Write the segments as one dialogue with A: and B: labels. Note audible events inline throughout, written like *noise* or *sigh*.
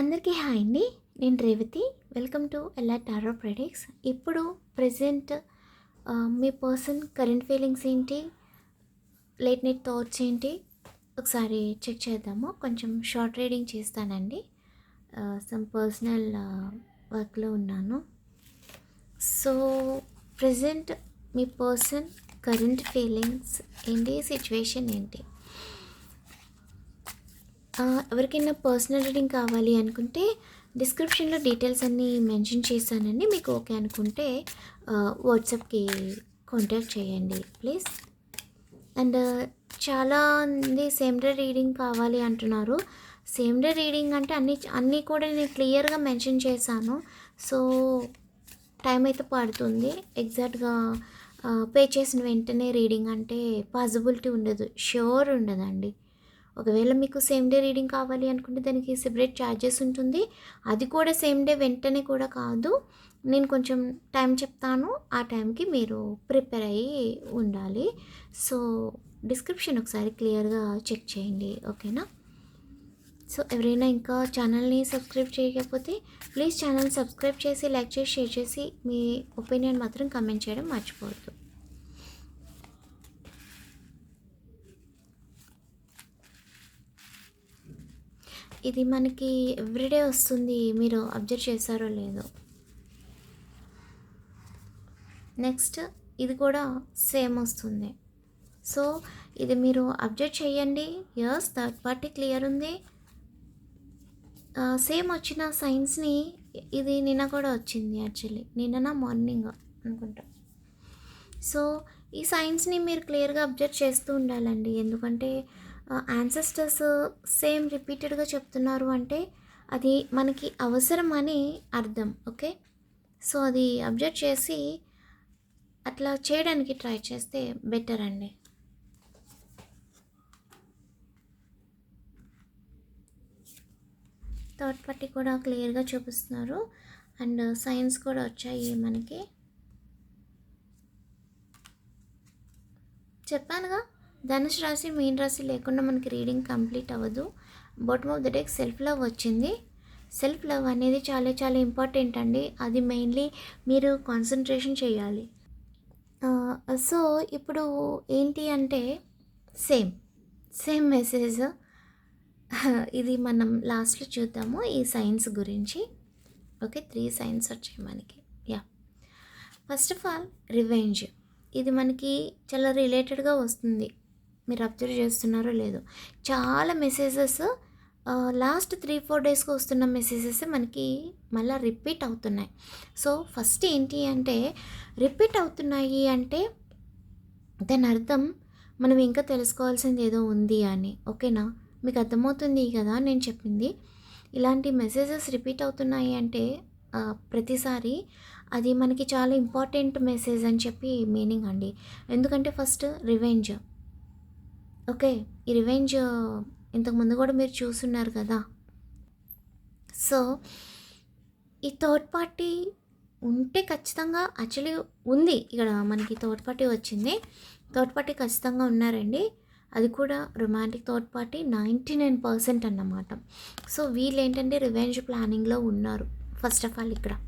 A: అందరికీ హాయ్ అండి. నేను రేవతి. వెల్కమ్ టు ఎలా టారో ప్రెడిక్స్ ఇప్పుడు ప్రజెంట్ మీ పర్సన్ కరెంట్ ఫీలింగ్స్ ఏంటి? లేట్ నైట్ థాట్స్ ఏంటి? ఒకసారి చెక్ చేద్దాము. కొంచెం షార్ట్ రీడింగ్ చేస్తానండి. సమ్ పర్సనల్ వర్క్లో ఉన్నాను. సో ప్రజెంట్ మీ పర్సన్ కరెంట్ ఫీలింగ్స్ ఏంటి? సిచ్యువేషన్ ఏంటి? ఎవరికైనా పర్సనల్ రీడింగ్ కావాలి అనుకుంటే డిస్క్రిప్షన్లో డీటెయిల్స్ అన్నీ మెన్షన్ చేశానండి మీకు ఓకే అనుకుంటే వాట్సాప్కి కాంటాక్ట్ చేయండి ప్లీజ్ అండ్ చాలా మంది సేమ్ డే రీడింగ్ కావాలి అంటున్నారు. సేమ్ డే రీడింగ్ అంటే అన్ని అన్నీ కూడా నేను క్లియర్గా మెన్షన్ చేశాను. సో టైం అయితే పడుతుంది. ఎగ్జాక్ట్గా పే చేసిన వెంటనే రీడింగ్ అంటే పాసిబిలిటీ ఉండదు. ష్యూర్ ఉండదండి. ఒకవేళ మీకు సేమ్ డే రీడింగ్ కావాలి అనుకుంటే దానికి సెపరేట్ ఛార్జెస్ ఉంటుంది. అది కూడా సేమ్ డే వెంటనే కూడా కాదు. నేను కొంచెం టైం చెప్తాను. ఆ టైంకి మీరు ప్రిపేర్ అయ్యి ఉండాలి. సో డిస్క్రిప్షన్ ఒకసారి క్లియర్గా చెక్ చేయండి. ఓకేనా సో ఎవరైనా ఇంకా ఛానల్ని సబ్స్క్రైబ్ చేయకపోతే ప్లీజ్ ఛానల్ సబ్స్క్రైబ్ చేసి లైక్ చేసి షేర్ చేసి మీ ఒపీనియన్ మాత్రం కమెంట్ చేయడం మర్చిపోవద్దు. ఇది మనకి ఎవ్రీడే వస్తుంది మీరు అబ్జర్వ్ చేశారో లేదో. నెక్స్ట్ ఇది కూడా సేమ్ వస్తుంది. సో ఇది మీరు అబ్జర్వ్ చేయండి. ఎస్ థర్డ్ పార్టీ క్లియర్ ఉంది. సేమ్ వచ్చిన సైన్స్ని ఇది నిన్న కూడా వచ్చింది యాక్చువల్లీ నిన్న మార్నింగ్ అనుకుంటా. సో ఈ సైన్స్ని మీరు క్లియర్గా అబ్జర్వ్ చేస్తూ ఉండాలండి. ఎందుకంటే యాన్సెస్టర్స్ సేమ్ రిపీటెడ్గా చెప్తున్నారు అంటే అది మనకి అవసరం అని అర్థం ఓకే? సో అది అబ్జర్వ్ చేసి అట్లా చేయడానికి ట్రై చేస్తే బెటర్ అండి. థర్డ్ పార్టీ కూడా క్లియర్గా చూపిస్తున్నారు. అండ్ సైన్స్ కూడా వచ్చాయి మనకి. చెప్పానుగా ధనుష్ రాశి మీన్ రాశి లేకుండా మనకి రీడింగ్ కంప్లీట్ అవ్వదు. Bottom of the deck self love వచ్చింది. సెల్ఫ్ లవ్ అనేది చాలా చాలా ఇంపార్టెంట్ అండి. అది మెయిన్లీ మీరు కాన్సన్ట్రేషన్ చేయాలి. సో ఇప్పుడు ఏంటి అంటే సేమ్ సేమ్ మెసేజ్ ఇది మనం లాస్ట్లో చూద్దాము ఈ సైన్స్ గురించి. ఓకే త్రీ సైన్స్ వచ్చాయి మనకి. Yeah first of all revenge ఇది మనకి చాలా రిలేటెడ్గా వస్తుంది. మీరు అబ్జర్వ్ చేస్తున్నారో లేదో. చాలా మెసేజెస్ లాస్ట్ త్రీ ఫోర్ డేస్కి వస్తున్న మెసేజెస్ మనకి మళ్ళీ రిపీట్ అవుతున్నాయి. సో ఫస్ట్ ఏంటి అంటే రిపీట్ అవుతున్నాయి అంటే దాని అర్థం మనం ఇంకా తెలుసుకోవాల్సింది ఏదో ఉంది అని. ఓకేనా మీకు అర్థమవుతుంది కదా? నేను చెప్పింది. ఇలాంటి మెసేజెస్ రిపీట్ అవుతున్నాయి అంటే ప్రతిసారి అది మనకి చాలా ఇంపార్టెంట్ మెసేజ్ అని చెప్పి మీనింగ్ అండి. ఎందుకంటే ఫస్ట్ రివెంజ్. ఓకే ఈ రివెంజ్ ఇంతకుముందు కూడా మీరు చూస్తున్నారు కదా. సో ఈ థర్డ్ పార్టీ ఉంటే ఖచ్చితంగా యాక్చువల్లీ ఉంది. ఇక్కడ మనకి థర్డ్ పార్టీ వచ్చింది. థర్డ్ పార్టీ ఖచ్చితంగా ఉన్నారండి. అది కూడా romantic third party ninety nine percent అన్నమాట. సో వీళ్ళు ఏంటంటే రివెంజ్ ప్లానింగ్లో ఉన్నారు. ఫస్ట్ ఆఫ్ ఆల్ ఇక్కడ.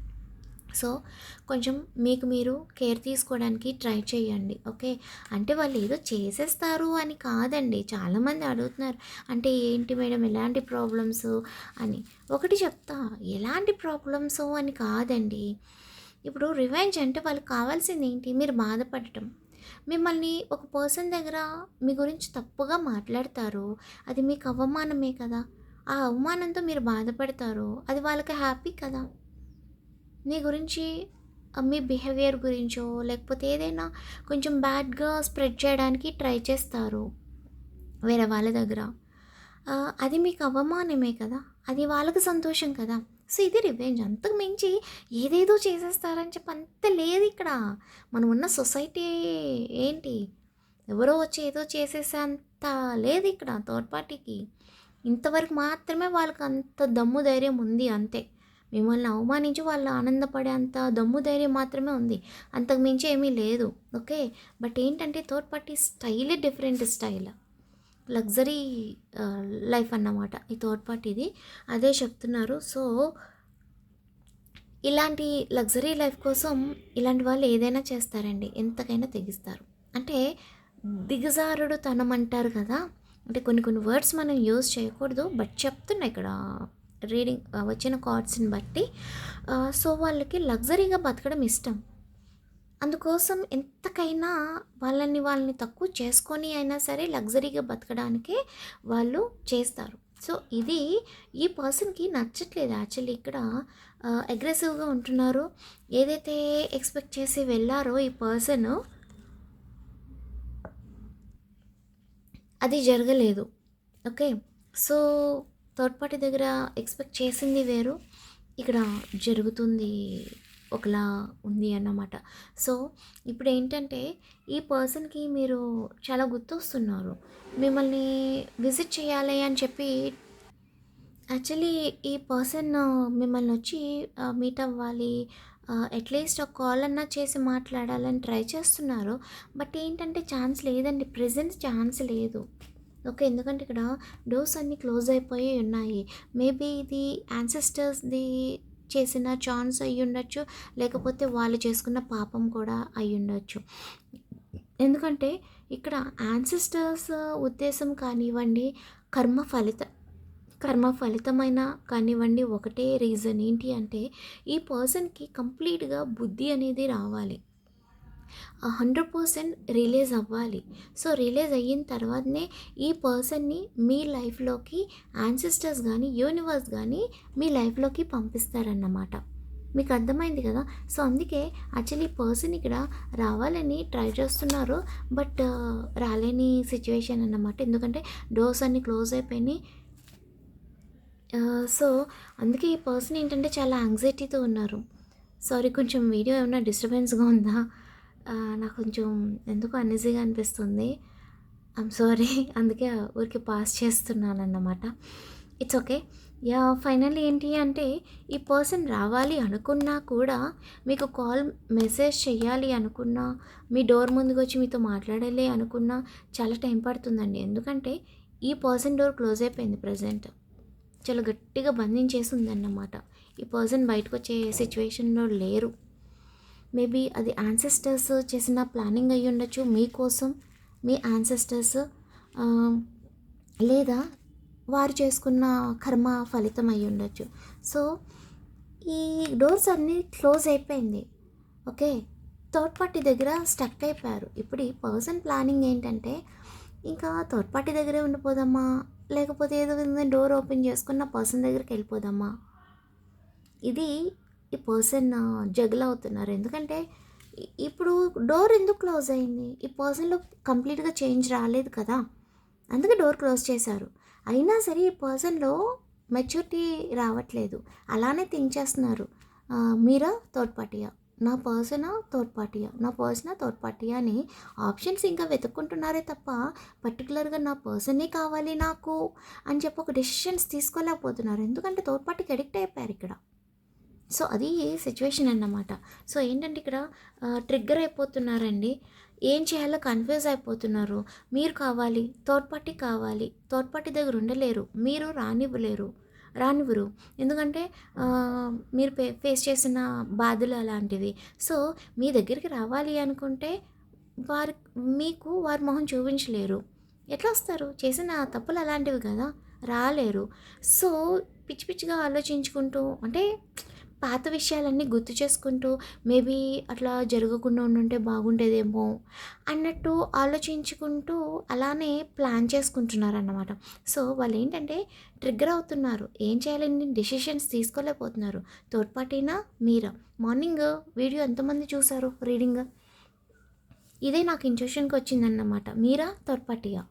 A: సో కొంచెం మీకు మీరు కేర్ తీసుకోవడానికి ట్రై చేయండి ఓకే? అంటే వాళ్ళు ఏదో చేసేస్తారు అని కాదండి. చాలామంది అడుగుతున్నారు అంటే ఏంటి మేడం ఎలాంటి ప్రాబ్లమ్స్ అని. ఒకటి చెప్తా ఎలాంటి ప్రాబ్లమ్స్ అని కాదండి. ఇప్పుడు రివెంజ్ అంటే వాళ్ళకి కావాల్సింది ఏంటి? మీరు బాధపడటం. మిమ్మల్ని ఒక పర్సన్ దగ్గర మీ గురించి తప్పుగా మాట్లాడతారు. అది మీకు అవమానమే కదా. ఆ అవమానంతో మీరు బాధపడతారు అది వాళ్ళకి హ్యాపీ కదా. మీ గురించి మీ బిహేవియర్ గురించో లేకపోతే ఏదైనా కొంచెం బ్యాడ్గా స్ప్రెడ్ చేయడానికి ట్రై చేస్తారు వేరే వాళ్ళ దగ్గర. అది మీకు అవమానమే కదా. అది వాళ్ళకి సంతోషం కదా. సో ఇది రివెంజ్ అంతకు మించి ఏదేదో చేసేస్తారని చెప్పి అంత లేదు ఇక్కడ. మనం ఉన్న సొసైటీ ఏంటి? ఎవరో వచ్చి ఏదో చేసేసే అంత లేదు ఇక్కడ థర్డ్ పార్టీకి ఇంతవరకు మాత్రమే వాళ్ళకి అంత దమ్ము ధైర్యం ఉంది అంతే. మిమ్మల్ని అవమానించి వాళ్ళు ఆనందపడే అంత దమ్ము ధైర్యం మాత్రమే ఉంది. అంతకు మించి ఏమీ లేదు. ఓకే? బట్ ఏంటంటే థర్డ్ పార్టీ స్టైలే డిఫరెంట్ స్టైల్. లగ్జరీ లైఫ్ అన్నమాట ఈ థర్డ్ పార్టీది. అదే చెప్తున్నారు. సో ఇలాంటి లగ్జరీ లైఫ్ కోసం ఇలాంటి వాళ్ళు ఏదైనా చేస్తారండి. ఎంతకైనా తెగిస్తారు. అంటే దిగజారుడు తనం అంటారు కదా? అంటే కొన్ని కొన్ని వర్డ్స్ మనం యూజ్ చేయకూడదు బట్ చెప్తున్నా ఇక్కడ. రీడింగ్ వచ్చిన కార్డ్స్ని బట్టి. సో వాళ్ళకి లగ్జరీగా బతకడం ఇష్టం. అందుకోసం ఎంతకైనా వాళ్ళని వాళ్ళని తక్కువ చేసుకొని అయినా సరే లగ్జరీగా బతకడానికే వాళ్ళు చేస్తారు. సో ఇది ఈ పర్సన్కి నచ్చట్లేదు యాక్చువల్లీ ఇక్కడ. అగ్రెసివ్గా ఉంటున్నారు. ఏదైతే ఎక్స్పెక్ట్ చేసి వెళ్ళారో ఈ పర్సన్ అది జరగలేదు. ఓకే? సో థర్డ్ పార్టీ దగ్గర ఎక్స్పెక్ట్ చేసింది వేరు. ఇక్కడ జరుగుతుంది ఒకలా ఉంది అన్నమాట. సో ఇప్పుడు ఏంటంటే ఈ పర్సన్కి మీరు చాలా గుర్తొస్తున్నారు. మిమ్మల్ని విజిట్ చేయాలి అని చెప్పి యాక్చువల్లీ ఈ పర్సన్ మిమ్మల్ని వచ్చి మీట్ అవ్వాలి అట్లీస్ట్ ఒక కాల్ అన్నా చేసి మాట్లాడాలని ట్రై చేస్తున్నారు. బట్ ఏంటంటే ఛాన్స్ లేదండి. ప్రజెంట్ ఛాన్స్ లేదు. ఓకే ఎందుకంటే ఇక్కడ డోర్స్ అన్నీ క్లోజ్ అయిపోయి ఉన్నాయి. మేబీ ఇది యాన్సెస్టర్స్ది చేసిన ఛాన్స్ అయ్యి ఉండొచ్చు. లేకపోతే వాళ్ళు చేసుకున్న పాపం కూడా అయి ఉండొచ్చు. ఎందుకంటే ఇక్కడ యాన్సిస్టర్స్ ఉద్దేశం కానివ్వండి కర్మ ఫలిత కర్మ ఫలితమైన కానివ్వండి ఒకటే రీజన్ ఏంటి అంటే ఈ పర్సన్కి కంప్లీట్గా బుద్ధి అనేది రావాలి. హండ్రెడ్ పర్సెంట్ రిలీజ్ అవ్వాలి. సో రిలీజ్ అయిన తర్వాతనే ఈ పర్సన్ని మీ లైఫ్లోకి యాన్సిస్టర్స్ కానీ యూనివర్స్ కానీ మీ లైఫ్లోకి పంపిస్తారన్నమాట. మీకు అర్థమైంది కదా? సో అందుకే యాక్చువల్లీ పర్సన్ ఇక్కడ రావాలని ట్రై చేస్తున్నారు. బట్ రాలేని సిచ్యువేషన్ అన్నమాట. ఎందుకంటే డోర్స్ అన్నీ క్లోజ్ అయిపోయినాయి. సో అందుకే ఈ పర్సన్ ఏంటంటే చాలా యాంగ్జైటీతో ఉన్నారు. సారీ కొంచెం వీడియో ఏమైనా డిస్టర్బెన్స్గా ఉందా? నాకు కొంచెం ఎందుకు అన్ఈజీగా అనిపిస్తుంది. ఐమ్ సారీ *laughs* అందుకే ఊరికి పాస్ చేస్తున్నాను అన్నమాట ఇట్స్ ఓకే యా ఫైనల్ ఏంటి అంటే ఈ పర్సన్ రావాలి అనుకున్నా కూడా మీకు కాల్ మెసేజ్ చేయాలి అనుకున్నా మీ డోర్ ముందుకు వచ్చి మీతో మాట్లాడాలి అనుకున్నా చాలా టైం పడుతుందండి. ఎందుకంటే ఈ పర్సన్ డోర్ క్లోజ్ అయిపోయింది ప్రజెంట్ చాలా గట్టిగా బంధించేసి ఉందన్నమాట ఈ పర్సన్ బయటకు వచ్చే సిచ్యువేషన్లో లేరు. మేబీ అది యాన్సెస్టర్స్ చేసిన ప్లానింగ్ అయ్యి ఉండొచ్చు. మీకోసం మీ యాన్సెస్టర్స్ లేదా వారు చేసుకున్న కర్మ ఫలితం అయి ఉండొచ్చు. సో ఈ డోర్స్ అన్నీ క్లోజ్ అయిపోయింది. ఓకే? థర్డ్ పార్టీ దగ్గర స్టక్ అయిపోయారు. ఇప్పుడు ఈ పర్సన్ ప్లానింగ్ ఏంటంటే ఇంకా థర్డ్ పార్టీ దగ్గరే ఉండిపోదామా లేకపోతే ఏదో విధంగా డోర్ ఓపెన్ చేసుకున్న పర్సన్ దగ్గరికి వెళ్ళిపోదామా? ఇది ఈ పర్సన్ జగల్ అవుతున్నారు. ఎందుకంటే ఇప్పుడు డోర్ ఎందుకు క్లోజ్ అయింది? ఈ పర్సన్లో కంప్లీట్గా చేంజ్ రాలేదు కదా? అందుకే డోర్ క్లోజ్ చేశారు. అయినా సరే ఈ పర్సన్లో మెచ్యూరిటీ రావట్లేదు. అలానే థింక్ చేస్తున్నారు. మీరా? థర్డ్ పార్టీయా నా పర్సనా థర్డ్ పార్టీయా నా పర్సనా థర్డ్ పార్టీయా అని ఆప్షన్స్ ఇంకా వెతుక్కుంటున్నారే తప్ప పర్టికులర్గా నా పర్సనే కావాలి నాకు అని చెప్పి ఒక డెసిషన్స్ తీసుకోలేకపోతున్నారు. ఎందుకంటే థర్డ్ పార్టీకి అడిక్ట్ అయిపోయారు ఇక్కడ. సో అది సిచ్యువేషన్ అన్నమాట. సో ఏంటంటే ఇక్కడ ట్రిగ్గర్ అయిపోతున్నారండి. ఏం చేయాలో కన్ఫ్యూజ్ అయిపోతున్నారు. మీరు కావాలి థర్డ్ పార్టీ కావాలి. థర్డ్ పార్టీ దగ్గర ఉండలేరు. మీరు రానివ్వలేరు. రానివ్వరు. ఎందుకంటే మీరు ఫేస్ చేసిన బాధలు అలాంటివి. సో మీ దగ్గరికి రావాలి అనుకుంటే వారి మీకు వారి మొహం చూపించలేరు. ఎట్లా వస్తారు? చేసిన తప్పులు అలాంటివి కదా? రాలేరు. సో పిచ్చి పిచ్చిగా ఆలోచించుకుంటూ అంటే పాత విషయాలన్నీ గుర్తు చేసుకుంటూ మేబీ అట్లా జరగకుండా ఉండుంటే బాగుండేదేమో అన్నట్టు ఆలోచించుకుంటూ అలానే ప్లాన్ చేసుకుంటున్నారు అన్నమాట సో వాళ్ళు ఏంటంటే ట్రిగ్గర్ అవుతున్నారు. ఏం చేయాలని డెసిషన్స్ తీసుకోలేకపోతున్నారు. థర్డ్ పార్టీనా మీరా? మార్నింగ్ వీడియో ఎంతమంది చూసారు రీడింగ్? ఇదే నాకు ఇంట్యూషన్కి వచ్చిందన్నమాట. మీరా? థర్డ్ పార్టీయా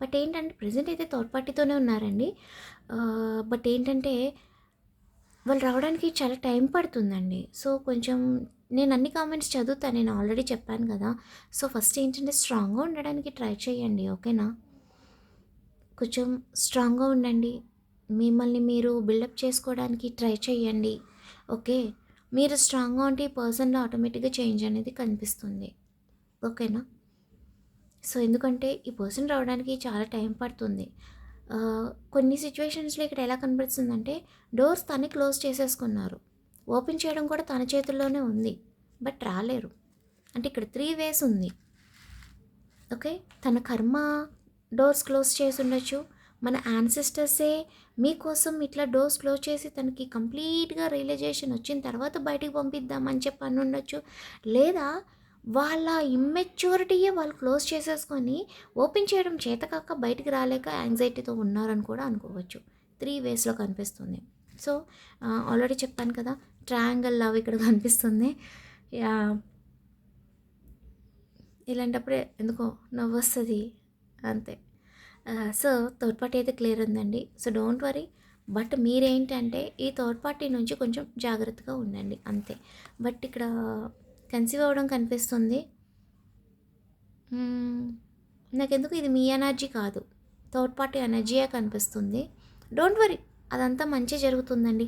A: బట్ ఏంటంటే ప్రజెంట్ అయితే థర్డ్ పార్టీతోనే ఉన్నారండి బట్ ఏంటంటే వాళ్ళు రావడానికి చాలా టైం పడుతుందండి. సో కొంచెం నేను అన్ని కామెంట్స్ చదువుతాను. నేను ఆల్రెడీ చెప్పాను కదా. సో ఫస్ట్ ఏంటంటే స్ట్రాంగ్గా ఉండడానికి ట్రై చేయండి ఓకేనా? కొంచెం స్ట్రాంగ్గా ఉండండి. మిమ్మల్ని మీరు బిల్డప్ చేసుకోవడానికి ట్రై చేయండి ఓకే? మీరు స్ట్రాంగ్గా ఉంటే ఈ పర్సన్లో ఆటోమేటిక్గా చేంజ్ అనేది కనిపిస్తుంది ఓకేనా? సో ఎందుకంటే ఈ పర్సన్ రావడానికి చాలా టైం పడుతుంది. కొన్ని సిచ్యువేషన్స్లో ఇక్కడ ఎలా కనబడుతుందంటే డోర్స్ తనే క్లోజ్ చేసేసుకున్నారు. ఓపెన్ చేయడం కూడా తన చేతుల్లోనే ఉంది బట్ రాలేరు. అంటే ఇక్కడ త్రీ వేస్ ఉంది. ఓకే? తన కర్మ డోర్స్ క్లోజ్ చేసి ఉండొచ్చు మన యాన్సిస్టర్సే మీకోసం ఇట్లా డోర్స్ క్లోజ్ చేసి తనకి కంప్లీట్గా రియలైజేషన్ వచ్చిన తర్వాత బయటికి పంపిద్దామని చెప్పి అని ఉండొచ్చు లేదా వాళ్ళ ఇమ్మెచ్యూరిటీయే వాళ్ళు క్లోజ్ చేసేసుకొని ఓపెన్ చేయడం చేతకాక బయటికి రాలేక యాంగ్జైటీతో ఉన్నారని కూడా అనుకోవచ్చు. త్రీ వేస్లో కనిపిస్తుంది. సో ఆల్రెడీ చెప్పాను కదా ట్రయాంగిల్ లవ్ ఇక్కడ కనిపిస్తుంది. ఇలాంటప్పుడే ఎందుకో నవ్వు వస్తుంది అంతే సో థర్డ్ పార్టీ అయితే క్లియర్ ఉందండి. సో డోంట్ వరీ బట్ మీరేంటంటే ఈ థర్డ్ పార్టీ నుంచి కొంచెం జాగ్రత్తగా ఉండండి. అంతే. బట్ ఇక్కడ కన్సీవ్ అవ్వడం కనిపిస్తుంది. నాకెందుకు? ఇది మీ ఎనర్జీ కాదు. థర్డ్ పార్టీ ఎనర్జీయే కనిపిస్తుంది. డోంట్ వరీ అదంతా మంచి జరుగుతుందండి.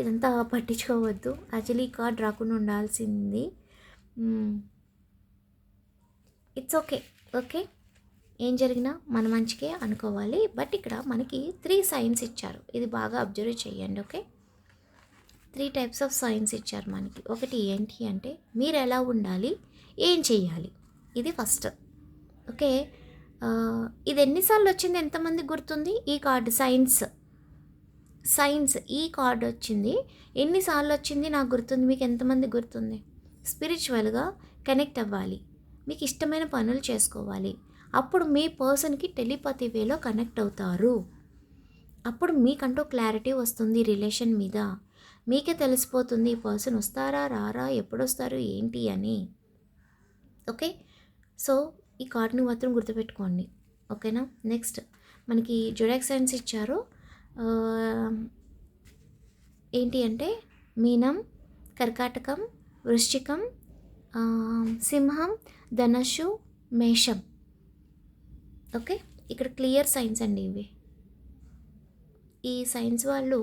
A: ఇదంతా పట్టించుకోవద్దు. యాక్చువల్లీ కార్డ్ రాకుండా ఉండాల్సింది. It's okay okay? ఏం జరిగినా మన మంచికే అనుకోవాలి. బట్ ఇక్కడ మనకి త్రీ సైన్స్ ఇచ్చారు. ఇది బాగా అబ్జర్వ్ చేయండి okay? Three types of signs ఇచ్చారు మనకి. ఒకటి ఏంటి అంటే మీరు ఎలా ఉండాలి ఏం చేయాలి ఇది ఫస్ట్. ఓకే? ఇది ఎన్నిసార్లు వచ్చింది? ఎంతమంది గుర్తుంది? ఈ కార్డు సైన్స్. సైన్స్ ఈ కార్డు వచ్చింది. ఎన్నిసార్లు వచ్చింది నాకు గుర్తుంది? మీకు ఎంతమంది గుర్తుంది? స్పిరిచువల్గా కనెక్ట్ అవ్వాలి. మీకు ఇష్టమైన పనులు చేసుకోవాలి. అప్పుడు మీ పర్సన్కి టెలిపతి వేలో కనెక్ట్ అవుతారు. అప్పుడు మీకంటూ క్లారిటీ వస్తుంది రిలేషన్ మీద. మీకే తెలిసిపోతుంది ఈ పర్సన్ వస్తారా రారా ఎప్పుడు వస్తారు ఏంటి అని. ఓకే? సో ఈ కార్డ్ని మాత్రం గుర్తుపెట్టుకోండి. ఓకేనా? నెక్స్ట్ మనకి జుడాక్ సైన్స్ ఇచ్చారు. ఏంటి అంటే మీనం కర్కాటకం వృశ్చికం సింహం ధనస్సు మేషం. ఓకే? ఇక్కడ క్లియర్ సైన్స్ అండి ఇవి. ఈ సైన్స్ వాళ్ళు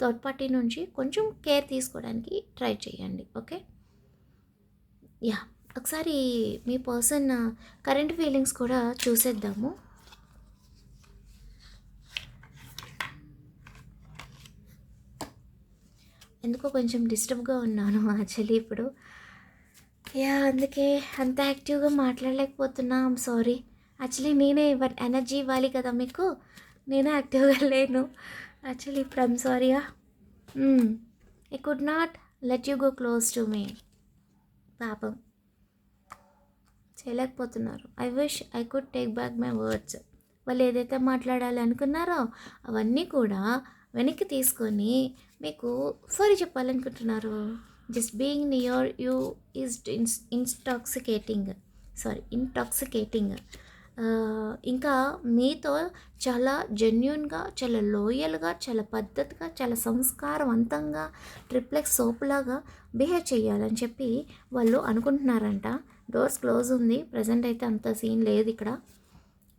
A: థర్డ్ పార్టీ నుంచి కొంచెం కేర్ తీసుకోవడానికి ట్రై చేయండి ఓకే? యా ఒకసారి మీ పర్సన్ కరెంట్ ఫీలింగ్స్ కూడా చూసేద్దాము. ఎందుకో కొంచెం డిస్టర్బ్గా ఉన్నాను యాక్చువల్లీ ఇప్పుడు. యా అందుకే అంత యాక్టివ్గా మాట్లాడలేకపోతున్నా. ఐమ్ సారీ యాక్చువల్లీ నేనే ఎనర్జీ ఇవ్వాలి కదా మీకు. నేను యాక్టివ్గా లేను. యాక్చువల్లీ ఇప్పుడు I'm సారీయా I could not let you go close to me పాపం. చేయలేకపోతున్నారు. I wish I could take back my words వాళ్ళు ఏదైతే మాట్లాడాలి అనుకున్నారో అవన్నీ కూడా వెనక్కి తీసుకొని మీకు సారీ చెప్పాలనుకుంటున్నారు. Just being near you is intoxicating sorry intoxicating ఇంకా మీతో చాలా జెన్యున్గా చాలా లోయల్గా చాలా పద్ధతిగా చాలా సంస్కారవంతంగా ట్రిప్లెక్స్ సోపులాగా బిహేవ్ చేయాలని చెప్పి వాళ్ళు అనుకుంటున్నారంట. డోర్స్ క్లోజ్ ఉంది. ప్రజెంట్ అయితే అంత సీన్ లేదు ఇక్కడ.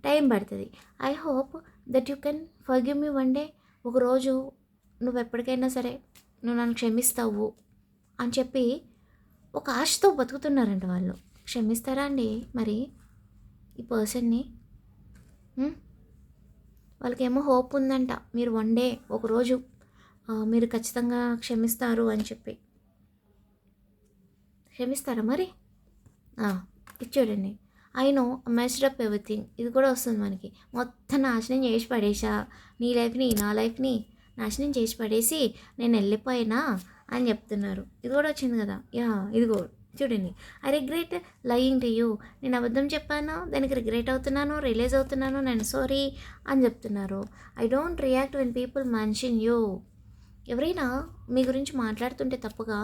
A: టైం పడుతుంది. I hope that you can forgive me one day ఒకరోజు నువ్వు ఎప్పటికైనా సరే నువ్వు నన్ను క్షమిస్తావు అని చెప్పి ఒక ఆశతో బతుకుతున్నారంట వాళ్ళు. క్షమిస్తారా అండి? మరి ఈ పర్సన్ని? వాళ్ళకేమో హోప్ ఉందంట. మీరు వన్ డే ఒకరోజు మీరు ఖచ్చితంగా క్షమిస్తారు అని చెప్పి. క్షమిస్తారా మరి? ఆ, చూడండి I know messed up everything. ఇది కూడా వస్తుంది మనకి. మొత్తం నాశనం చేసి పడేసా. నీ లైఫ్ని నా లైఫ్ని నాశనం చేసి పడేసి నేను వెళ్ళిపోయినా అని చెప్తున్నారు. ఇది కూడా వచ్చింది కదా? యా ఇది కూడా చూడండి. I regret lying to you. నేను అబద్ధం చెప్పాను? దానికి రిగ్రెట్ అవుతున్నాను రిలీజ్ అవుతున్నాను నేను సారీ అని చెప్తున్నారు. I don't react when people mention you. ఎవరైనా మీ గురించి మాట్లాడుతుంటే తప్పుగా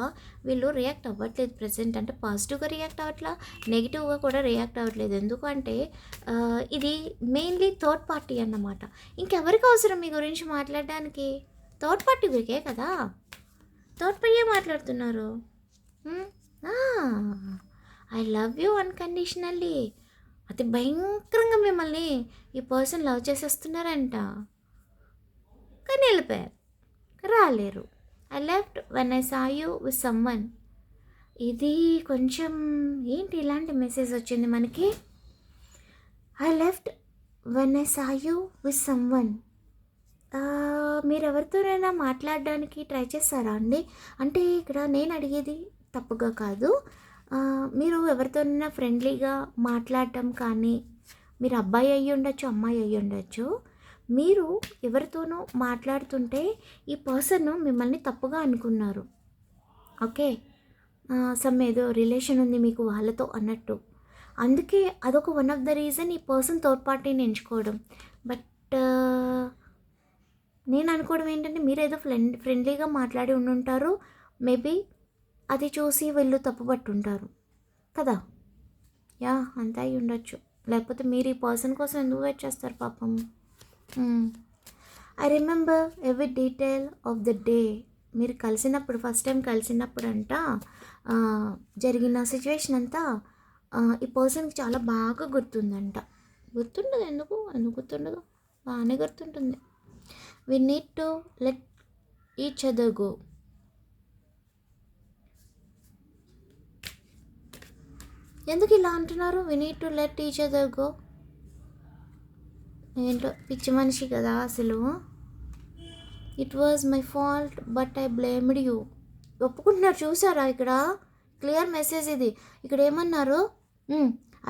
A: వీళ్ళు రియాక్ట్ అవ్వట్లేదు ప్రజెంట్ అంటే పాజిటివ్గా రియాక్ట్ అవ్వట్లా నెగిటివ్గా కూడా రియాక్ట్ అవ్వట్లేదు. ఎందుకంటే ఇది మెయిన్లీ థర్డ్ పార్టీ అన్నమాట. ఇంకెవరికి అవసరం మీ గురించి మాట్లాడడానికి? థర్డ్ పార్టీ గురికే కదా? థర్డ్ పార్టీయే మాట్లాడుతున్నారు. ఐ లవ్ యూ అన్కండిషనల్లీ అతి భయంకరంగా మిమ్మల్ని ఈ పర్సన్ లవ్ చేసేస్తున్నారంట. కానీ వెళ్ళిపోయారు. రాలేరు. I left when I saw you with someone ఇది కొంచెం ఏంటి ఇలాంటి మెసేజ్ వచ్చింది మనకి? I left when I saw you with someone మీరు ఎవరితోనైనా మాట్లాడడానికి ట్రై చేస్తారా అండి? అంటే ఇక్కడ నేను అడిగేది తప్పుగా కాదు. మీరు ఎవరితోనైనా ఫ్రెండ్లీగా మాట్లాడటం కానీ మీరు అబ్బాయి అయ్యి ఉండొచ్చు అమ్మాయి అయ్యి ఉండొచ్చు. మీరు ఎవరితోనో మాట్లాడుతుంటే ఈ పర్సన్ మిమ్మల్ని తప్పుగా అనుకున్నారు. ఓకే? సమ్ ఏదో రిలేషన్ ఉంది మీకు వాళ్ళతో అన్నట్టు. అందుకే అదొక వన్ ఆఫ్ ద రీజన్ ఈ పర్సన్ థర్డ్ పార్టీని ఎంచుకోవడం. బట్ నేను అనుకోవడం ఏంటంటే మీరు ఏదో ఫ్రెండ్ ఫ్రెండ్లీగా మాట్లాడి ఉండుంటారు. మేబీ అది చూసి వీళ్ళు తప్పుపట్టుంటారు. కదా? యా అంతా అయి ఉండొచ్చు. లేకపోతే మీరు ఈ పర్సన్ కోసం ఎందుకు వెయిట్ చేస్తారు పాపం? I remember every detail of the day మీరు కలిసినప్పుడు ఫస్ట్ టైం కలిసినప్పుడు అంట జరిగిన సిచ్యువేషన్ అంతా ఈ పర్సన్కి చాలా బాగా గుర్తుందంట. గుర్తుండదు ఎందుకు? ఎందుకు గుర్తుండదు? బాగానే గుర్తుంటుంది. We need to let each other go ఎందుకు ఇలా అంటున్నారు? We need to let teach other go ఏంటో పిచ్చి మనిషి కదా అసలు. It was my fault but I blamed you ఒప్పుకుంటున్నారు చూసారా ఇక్కడ? క్లియర్ మెసేజ్ ఇది. ఇక్కడ ఏమన్నారు?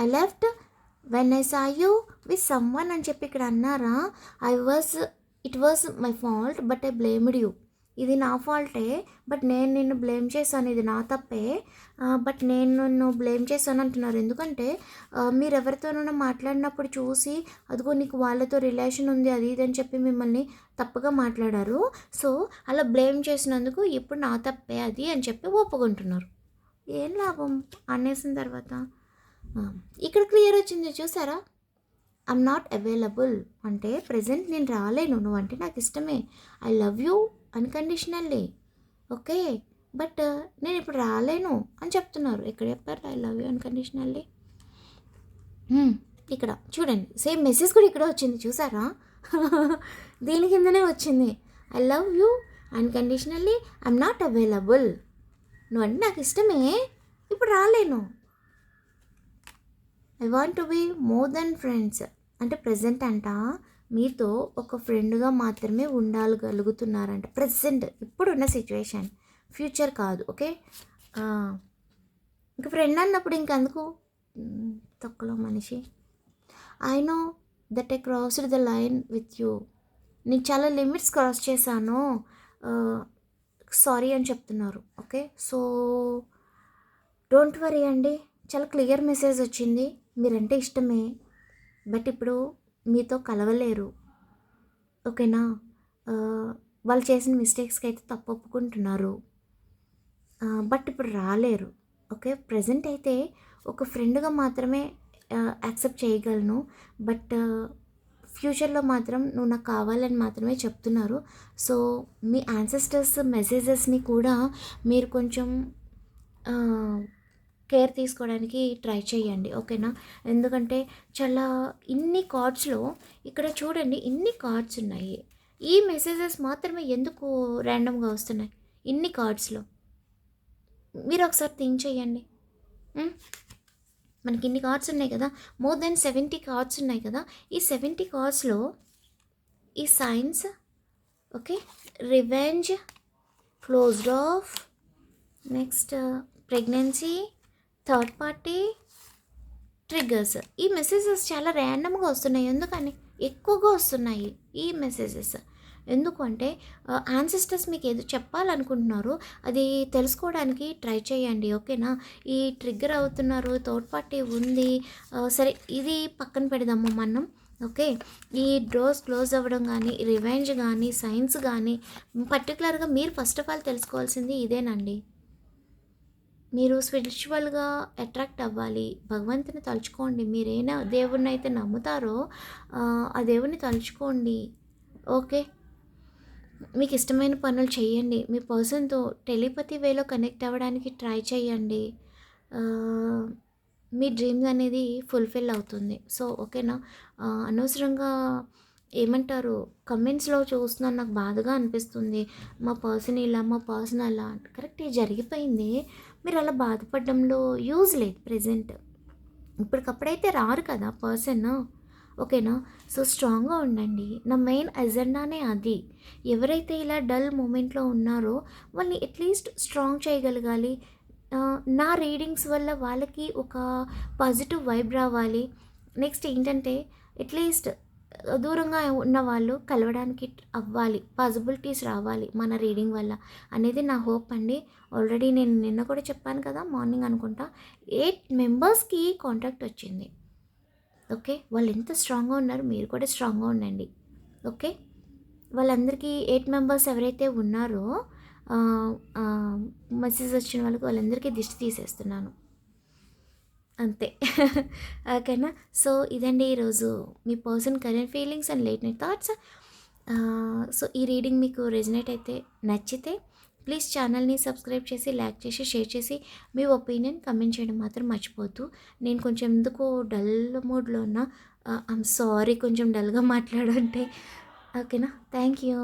A: I left when I saw you with someone అని చెప్పి ఇక్కడ అన్నారా? I was it was my fault but I blamed you ఇది నా ఫాల్టే బట్ నేను నిన్ను బ్లేమ్ చేశాను ఇది నా తప్పే. బట్ నేను నిన్ను బ్లేమ్ చేశాను అంటున్నారు. ఎందుకంటే మీరు ఎవరితోనైనా మాట్లాడినప్పుడు చూసి అదిగో నీకు వాళ్ళతో రిలేషన్ ఉంది అది ఇది అని చెప్పి మిమ్మల్ని తప్పుగా మాట్లాడారు. సో అలా బ్లేమ్ చేసినందుకు ఇప్పుడు నా తప్పే అది అని చెప్పి ఒప్పుకుంటున్నారు. ఏం లాభం? అనేసిన తర్వాత ఇక్కడ క్లియర్ వచ్చింది చూసారా? ఐఎమ్ నాట్ అవైలబుల్ అంటే ప్రజెంట్ నేను రాలేను. నువ్వు అంటే నాకు ఇష్టమే. I love you unconditionally. Okay but uh, నేను ఇప్పుడు రాలేను అని చెప్తున్నారు. ఎక్కడ చెప్పారు? ఐ లవ్ యూ అన్కండిషనల్లీ ఇక్కడ చూడండి. సేమ్ మెసేజ్ కూడా ఇక్కడ వచ్చింది. చూసారా? *laughs* దీని కిందనే వచ్చింది. I love you unconditionally I'm not available నువ్వంటే నాకు ఇష్టమే. ఇప్పుడు రాలేను. I want to be more than friends అంటే ప్రజెంట్ అంట? మీతో ఒక ఫ్రెండ్గా మాత్రమే ఉండగలుగుతున్నారంట ప్రజెంట్ ఇప్పుడున్న సిచ్యువేషన్. ఫ్యూచర్ కాదు ఓకే? ఇంక ఫ్రెండ్ అన్నప్పుడు ఇంకెందుకు? తక్కువలో తొక్కలో మనిషి. I know that I crossed the line with you నేను చాలా లిమిట్స్ క్రాస్ చేశాను. సారీ అని చెప్తున్నారు ఓకే? సో డోంట్ వరీ అండి. చాలా క్లియర్ మెసేజ్ వచ్చింది. మీరంటే ఇష్టమే. బట్ ఇప్పుడు మీతో కలవలేరు. ఓకేనా? వాళ్ళు చేసిన మిస్టేక్స్కి అయితే తప్పు ఒప్పుకుంటున్నారు బట్ ఇప్పుడు రాలేరు. ఓకే? ప్రజెంట్ అయితే ఒక ఫ్రెండ్గా మాత్రమే యాక్సెప్ట్ చేయగలను. బట్ ఫ్యూచర్లో మాత్రం నువ్వు నాకు కావాలని మాత్రమే చెప్తున్నారు. సో మీ యాన్సెస్టర్స్ మెసేజెస్ని కూడా మీరు కొంచెం కేర్ తీసుకోవడానికి ట్రై చేయండి ఓకేనా ఎందుకంటే చాలా ఇన్ని కార్డ్స్లో ఇక్కడ చూడండి ఇన్ని కార్డ్స్ ఉన్నాయి. ఈ మెసేజెస్ మాత్రమే ఎందుకు ర్యాండమ్గా వస్తున్నాయి? ఇన్ని కార్డ్స్లో మీరు ఒకసారి థింక్ చేయండి. మనకి ఇన్ని కార్డ్స్ ఉన్నాయి కదా? మోర్ దెన్ సెవెంటీ కార్డ్స్ ఉన్నాయి కదా? ఈ సెవెంటీ కార్డ్స్లో ఈ signs okay revenge closed off next pregnancy third party triggers. ఈ మెసేజెస్ చాలా ర్యాండమ్గా వస్తున్నాయి. ఎందుకని? ఎక్కువగా వస్తున్నాయి ఈ మెసేజెస్. ఎందుకు అంటే యాన్సిస్టర్స్ మీకు ఏదో చెప్పాలనుకుంటున్నారు. అది తెలుసుకోవడానికి ట్రై చేయండి. ఓకేనా? ఈ ట్రిగ్గర్ అవుతున్నారు థర్డ్ పార్టీ ఉంది. సరే ఇది పక్కన పెడదాము మనం. ఓకే? ఈ డోర్స్ క్లోజ్ అవ్వడం కానీ రివెంజ్ కానీ సైన్స్ కానీ పర్టికులర్గా మీరు ఫస్ట్ ఆఫ్ ఆల్ తెలుసుకోవాల్సింది ఇదేనండి. మీరు స్పిరిచువల్గా అట్రాక్ట్ అవ్వాలి. భగవంతుని తలుచుకోండి. మీరేనా దేవుణ్ణి అయితే నమ్ముతారో ఆ, దేవుణ్ణి తలుచుకోండి. ఓకే? మీకు ఇష్టమైన పనులు చేయండి. మీ పర్సన్తో టెలిపతి వేలో కనెక్ట్ అవ్వడానికి ట్రై చేయండి. మీ డ్రీమ్స్ అనేది ఫుల్ఫిల్ అవుతుంది. సో ఓకేనా అనవసరంగా ఏమంటారు? కమెంట్స్లో చూస్తున్నాను. నాకు బాధగా అనిపిస్తుంది. మా పర్సన్ ఇలా మా పర్సన్ అలా. కరెక్ట్ ఇది జరిగిపోయింది. మీరు అలా బాధపడడంలో యూజ్ లేదు ప్రజెంట్. ఇప్పటికప్పుడైతే రారు కదా పర్సన్. ఓకేనా? సో స్ట్రాంగ్గా ఉండండి. నా మెయిన్ ఎజెండానే అది. ఎవరైతే ఇలా డల్ మూమెంట్లో ఉన్నారో వాళ్ళని అట్లీస్ట్ స్ట్రాంగ్ చేయగలగాలి. నా రీడింగ్స్ వల్ల వాళ్ళకి ఒక పాజిటివ్ వైబ్ రావాలి. నెక్స్ట్ ఏంటంటే అట్లీస్ట్ దూరంగా ఉన్న వాళ్ళు కలవడానికి అవ్వాలి పాసిబిలిటీస్ రావాలి మన రీడింగ్ వల్ల అనేది నా హోప్ అండి. ఆల్రెడీ నేను నిన్న కూడా చెప్పాను కదా మార్నింగ్ అనుకుంటా ఎయిట్ మెంబర్స్కి కాంటాక్ట్ వచ్చింది. ఓకే వాళ్ళు ఎంత స్ట్రాంగ్గా ఉన్నారు మీరు కూడా స్ట్రాంగ్గా ఉండండి. ఓకే వాళ్ళందరికీ ఎయిట్ మెంబర్స్ ఎవరైతే ఉన్నారో మెసేజ్ వచ్చిన వాళ్ళకి వాళ్ళందరికీ దిష్టి తీసేస్తున్నాను. అంతే. ఓకేనా? సో ఇదండి ఈరోజు మీ person current feelings and late night thoughts. So ఈ రీడింగ్ మీకు రెజినేట్ అయితే నచ్చితే ప్లీజ్ ఛానల్ని సబ్స్క్రైబ్ చేసి లైక్ చేసి షేర్ చేసి మీ ఒపీనియన్ కమెంట్ చేయడం మాత్రం మర్చిపోద్దు నేను కొంచెం ఎందుకో డల్ మూడ్లో ఉన్నా ఐమ్ సారీ కొంచెం డల్గా మాట్లాడుంటే. ఓకేనా? Thank you